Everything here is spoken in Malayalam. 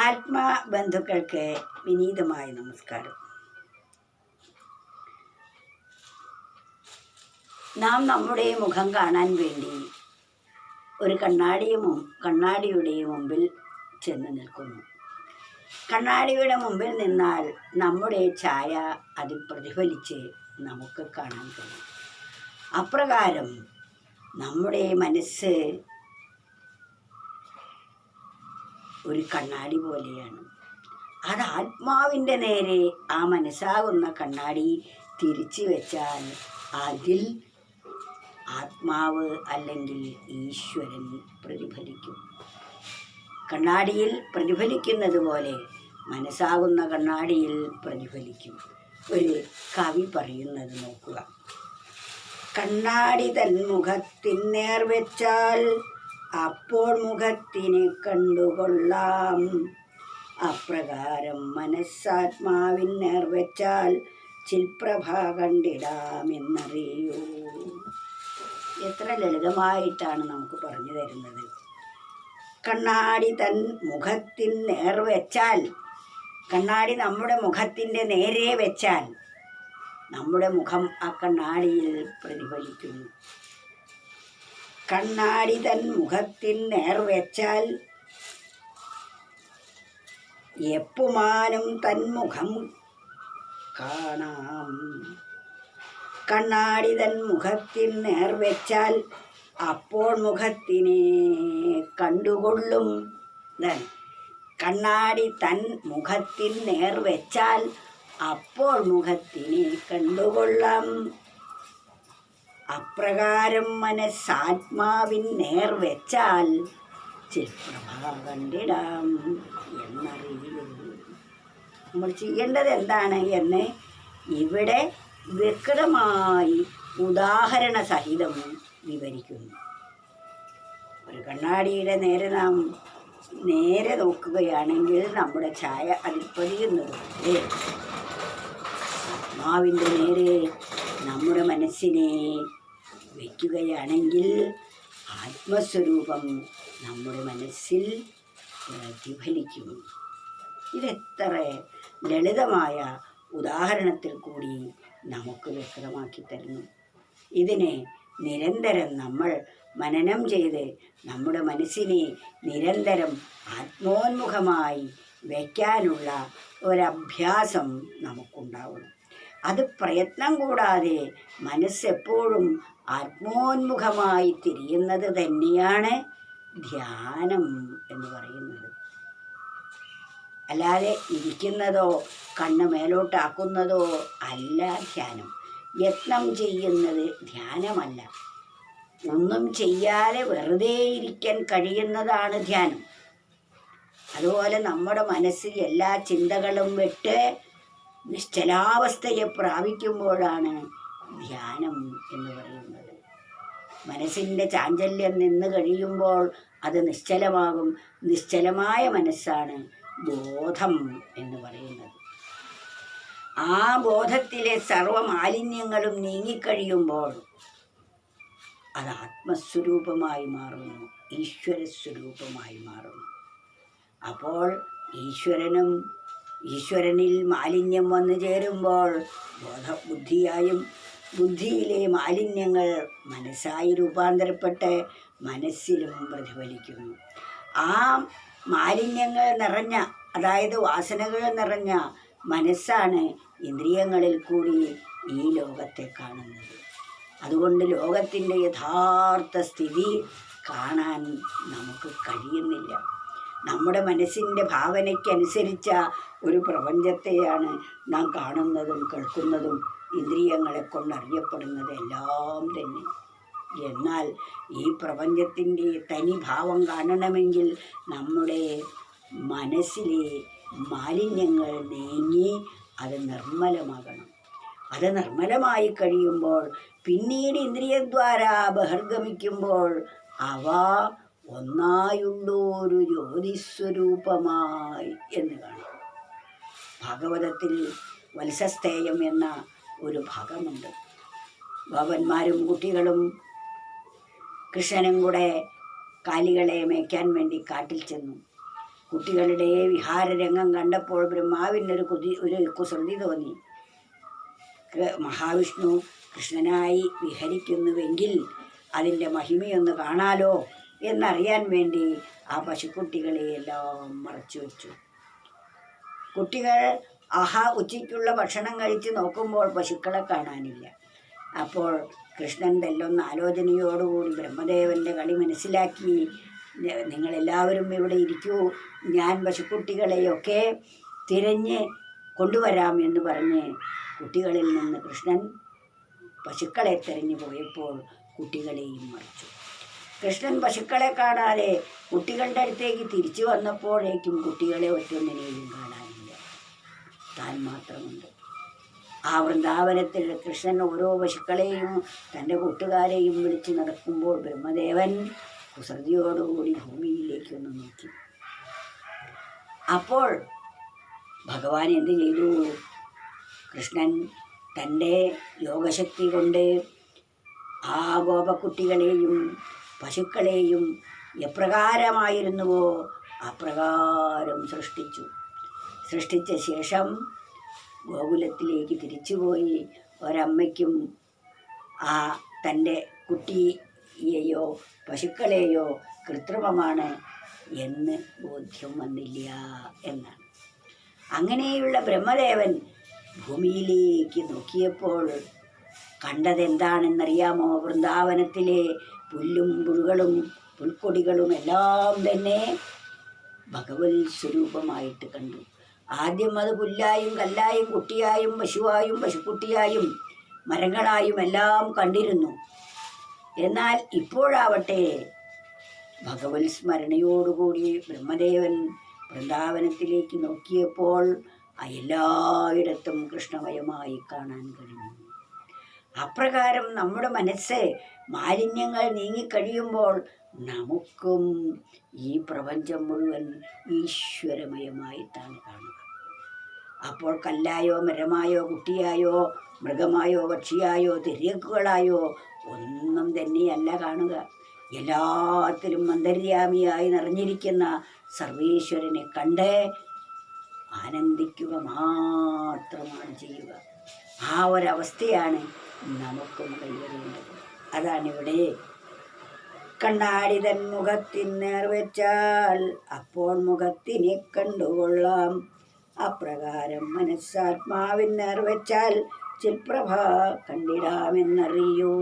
ആത്മബന്ധുക്കൾക്ക് വിനീതമായ നമസ്കാരം. നാം നമ്മുടെ മുഖം കാണാൻ വേണ്ടി ഒരു കണ്ണാടിയും കണ്ണാടിയുടെ മുമ്പിൽ ചെന്ന് നിൽക്കുന്നു. കണ്ണാടിയുടെ മുമ്പിൽ നിന്നാൽ നമ്മുടെ ഛായ അതിൽ പ്രതിഫലിച്ച് നമുക്ക് കാണാൻ കഴിയും. അപ്രകാരം നമ്മുടെ മനസ്സ് ഒരു കണ്ണാടി പോലെയാണ്. അത് ആത്മാവിന്റെ നേരെ ആ മനസ്സാകുന്ന കണ്ണാടി തിരിച്ചു വെച്ചാൽ അതിൽ ആത്മാവ് അല്ലെങ്കിൽ ഈശ്വരൻ പ്രതിഫലിക്കും. കണ്ണാടിയിൽ പ്രതിഫലിക്കുന്നത് പോലെ മനസ്സാകുന്ന കണ്ണാടിയിൽ പ്രതിഫലിക്കും. ഒരു കവി പറയുന്നത് നോക്കുക. കണ്ണാടി തൻ മുഖത്തിനേർ വെച്ചാൽ അപ്പോൾ മുഖത്തിനെ കണ്ടുകൊള്ളാം. അപ്രകാരം മനസ്സാത്മാവിൻ നേർവച്ചാൽ ചിൽപ്രഭ കണ്ടിടാമെന്നറിയൂ. എത്ര ലളിതമായിട്ടാണ് നമുക്ക് പറഞ്ഞു തരുന്നത്. കണ്ണാടി തൻ മുഖത്തിൻ നേർ വെച്ചാൽ കണ്ണാടി നമ്മുടെ മുഖത്തിന്റെ നേരെ വെച്ചാൽ നമ്മുടെ മുഖം ആ കണ്ണാടിയിൽ പ്രതിഫലിക്കുന്നു. കണ്ണാടി തൻ മുഖത്തിൻ നേർ വെച്ചാൽ എപ്പുമാനും തൻ മുഖം കാണാം കണ്ണാടി തൻ മുഖത്തിൻ നേർ വെച്ചാൽ അപ്പോൾ മുഖത്തിനെ കണ്ടുകൊള്ളും. കണ്ണാടി തൻ മുഖത്തിൻ നേർ വെച്ചാൽ അപ്പോൾ മുഖത്തിനെ കണ്ടുകൊള്ളാം അപ്രകാരം മനസ്സാത്മാവിൻ നേർ വെച്ചാൽ ചിൽപ്രഭ കണ്ടിടാം എന്നറിയുള്ളൂ നമ്മൾ ചെയ്യേണ്ടത് എന്താണ് എന്ന് ഇവിടെ വ്യക്തമായി ഉദാഹരണ സഹിതം വിവരിക്കുന്നു. ഒരു കണ്ണാടിയുടെ നേരെ നാം നേരെ നോക്കുകയാണെങ്കിൽ നമ്മുടെ ഛായ അതിൽ പതിയുന്നത് ആത്മാവിന്റെ നേരെ നമ്മുടെ മനസ്സിനെ വയ്ക്കുകയാണെങ്കിൽ ആത്മസ്വരൂപം നമ്മുടെ മനസ്സിൽ പ്രതിഫലിക്കും. ഇതെത്ര ലളിതമായ ഉദാഹരണത്തിൽ കൂടി നമുക്ക് വ്യക്തമാക്കി തരുന്നു. ഇതിനെ നിരന്തരം നമ്മൾ മനനം ചെയ്ത് നമ്മുടെ മനസ്സിനെ നിരന്തരം ആത്മോന്മുഖമായി വയ്ക്കാനുള്ള ഒരഭ്യാസം നമുക്കുണ്ടാവണം. അത് പ്രയത്നം കൂടാതെ മനസ്സെപ്പോഴും ആത്മോന്മുഖമായി തിരിയുന്നത് തന്നെയാണ് ധ്യാനം എന്ന് പറയുന്നത്. അല്ലാതെ ഇരിക്കുന്നതോ കണ്ണ് മേലോട്ടാക്കുന്നതോ അല്ല ധ്യാനം. യത്നം ചെയ്യുന്നത് ധ്യാനമല്ല. ഒന്നും ചെയ്യാതെ വെറുതെ ഇരിക്കാൻ കഴിയുന്നതാണ് ധ്യാനം. അതുപോലെ നമ്മുടെ മനസ്സിൽ എല്ലാ ചിന്തകളും വിട്ട് നിശ്ചലാവസ്ഥയെ പ്രാപിക്കുമ്പോഴാണ് ധ്യാനം എന്ന് പറയുന്നത്. മനസ്സിന്റെ ചാഞ്ചല്യം നിന്ന് കഴിയുമ്പോൾ അത് നിശ്ചലമാകും. നിശ്ചലമായ മനസ്സാണ് ബോധം എന്ന് പറയുന്നത്. ആ ബോധത്തിലെ സർവ മാലിന്യങ്ങളും നീങ്ങിക്കഴിയുമ്പോൾ അത് ആത്മസ്വരൂപമായി മാറുന്നു ഈശ്വരസ്വരൂപമായി മാറുന്നു. അപ്പോൾ ഈശ്വരനും ഈശ്വരനിൽ മാലിന്യം വന്നു ചേരുമ്പോൾ ബോധബുദ്ധിയായും ബുദ്ധിയിലെ മാലിന്യങ്ങൾ മനസ്സായി രൂപാന്തരപ്പെട്ട് മനസ്സിലും പ്രതിഫലിക്കുന്നു. ആ മാലിന്യങ്ങൾ നിറഞ്ഞ അതായത് വാസനകൾ നിറഞ്ഞ മനസ്സാണ് ഇന്ദ്രിയങ്ങളിൽ കൂടി ഈ ലോകത്തെ കാണുന്നത്. അതുകൊണ്ട് ലോകത്തിന്റെ യഥാർത്ഥ സ്ഥിതി കാണാൻ നമുക്ക് കഴിയുന്നില്ല. നമ്മുടെ മനസ്സിന്റെ ഭാവനയ്ക്കനുസരിച്ച ഒരു പ്രപഞ്ചത്തെയാണ് നാം കാണുന്നതും കേൾക്കുന്നതും ഇന്ദ്രിയങ്ങളെ കൊണ്ടറിയപ്പെടുന്നത് എല്ലാം തന്നെ. എന്നാൽ ഈ പ്രപഞ്ചത്തിന്റെ തനി ഭാവം കാണണമെങ്കിൽ നമ്മുടെ മനസ്സിലെ മാലിന്യങ്ങൾ നീങ്ങി അത് നിർമ്മലമാകണം. അത് നിർമ്മലമായി കഴിയുമ്പോൾ പിന്നീട് ഇന്ദ്രിയദ്വാര ബഹിർഗമിക്കുമ്പോൾ അവ ഒന്നായുള്ളൊരു ജ്യോതിസ്വരൂപമായി എന്ന് കാണാം. ഭാഗവതത്തിൽ വത്സസ്ഥേയം എന്ന ഒരു ഭാഗമുണ്ട്. ഭവന്മാരും കുട്ടികളും കൃഷ്ണനും കൂടെ കാലികളെ മേയ്ക്കാൻ വേണ്ടി കാട്ടിൽ ചെന്നു. കുട്ടികളുടെ വിഹാരരംഗം കണ്ടപ്പോൾ ബ്രഹ്മാവിനൊരു കുതി ഒരു കുസൃതി തോന്നി. മഹാവിഷ്ണു കൃഷ്ണനായി വിഹരിക്കുന്നുവെങ്കിൽ അതിന്റെ മഹിമയൊന്ന് കാണാലോ? എന്നറിയാൻ വേണ്ടി ആ പശുക്കുട്ടികളെ എല്ലാം മറച്ചു വെച്ചു. കുട്ടികൾ ആഹാ ഉച്ചയ്ക്കുള്ള ഭക്ഷണം കഴിച്ച് നോക്കുമ്പോൾ പശുക്കളെ കാണാനില്ല. അപ്പോൾ കൃഷ്ണൻ തെല്ലൊന്ന് ആലോചനയോടുകൂടി ബ്രഹ്മദേവന്റെ കളി മനസ്സിലാക്കി "നി- നിങ്ങളെല്ലാവരും ഇവിടെ ഇരിക്കൂ ഞാൻ പശുക്കുട്ടികളെയൊക്കെ തിരഞ്ഞ് കൊണ്ടുവരാം എന്ന് പറഞ്ഞ് കുട്ടികളിൽ നിന്ന് കൃഷ്ണൻ പശുക്കളെ തെരഞ്ഞു പോയപ്പോൾ കുട്ടികളെയും മറിച്ചു. കൃഷ്ണൻ പശുക്കളെ കാണാതെ കുട്ടികളുടെ അടുത്തേക്ക് തിരിച്ചു വന്നപ്പോഴേക്കും കുട്ടികളെ ഒറ്റൊന്നിനെയും കാണാനില്ല. താൻ മാത്രമുണ്ട്. ആ വൃന്ദാവനത്തിൽ കൃഷ്ണൻ ഓരോ പശുക്കളെയും തന്റെ കൂട്ടുകാരെയും വിളിച്ച് നടക്കുമ്പോൾ ബ്രഹ്മദേവൻ കുസൃതിയോടുകൂടി ഭൂമിയിലേക്കൊന്ന് നോക്കി. അപ്പോൾ ഭഗവാൻ എന്ത് ചെയ്തു? കൃഷ്ണൻ തന്റെ യോഗശക്തി കൊണ്ട് ആ ഗോപക്കുട്ടികളെയും പശുക്കളെയും എപ്രകാരമായിരുന്നുവോ? അപ്രകാരം സൃഷ്ടിച്ചു. സൃഷ്ടിച്ച ശേഷം ഗോകുലത്തിലേക്ക് തിരിച്ചുപോയി ഒരമ്മയ്ക്കും ആ തന്റെ കുട്ടിയെയോ പശുക്കളെയോ കൃത്രിമമാണ് എന്ന് ബോധ്യം വന്നില്ല എന്നാണ്. അങ്ങനെയുള്ള ബ്രഹ്മദേവൻ ഭൂമിയിലേക്ക് നോക്കിയപ്പോൾ കണ്ടതെന്താണെന്നറിയാമോ? വൃന്ദാവനത്തിലെ പുല്ലും പുഴുകളും പുൽക്കൊടികളും എല്ലാം തന്നെ ഭഗവത് സ്വരൂപമായിട്ട് കണ്ടു. ആദ്യം അത് പുല്ലായും കല്ലായും കുട്ടിയായും പശുവായും പശുക്കുട്ടിയായും മരങ്ങളായും എല്ലാം കണ്ടിരുന്നു. എന്നാൽ ഇപ്പോഴാവട്ടെ ഭഗവത് സ്മരണയോടുകൂടി ബ്രഹ്മദേവൻ വൃന്ദാവനത്തിലേക്ക് നോക്കിയപ്പോൾ എല്ലായിടത്തും കൃഷ്ണമയമായി കാണാൻ കഴിഞ്ഞു. അപ്രകാരം നമ്മുടെ മനസ്സ് മാലിന്യങ്ങൾ നീങ്ങിക്കഴിയുമ്പോൾ നമുക്കും ഈ പ്രപഞ്ചം മുഴുവൻ ഈശ്വരമയമായിട്ടാണ് കാണുക. അപ്പോൾ കല്ലായോ മരമായോ കുട്ടിയായോ മൃഗമായോ പക്ഷിയായോ തിരക്കുകളായോ ഒന്നും തന്നെയല്ല കാണുക. എല്ലാത്തിലും അന്തര്യാമിയായി നിറഞ്ഞിരിക്കുന്ന സർവേശ്വരനെ കണ്ട് ആനന്ദിക്കുക മാത്രമാണ് ചെയ്യുക. ആ ഒരവസ്ഥയാണ് നമുക്കും കൈവരേണ്ടത് അതാണിവിടെ. കണ്ണാടി തൻ മുഖത്തിനേർ വെച്ചാൽ അപ്പോൾ മുഖത്തിനെ കണ്ടുകൊള്ളാം. അപ്രകാരം മനസ്സാത്മാവിൻ വെച്ചാൽ ചിൽപ്രഭ കണ്ടിടാമെന്നറിയൂ.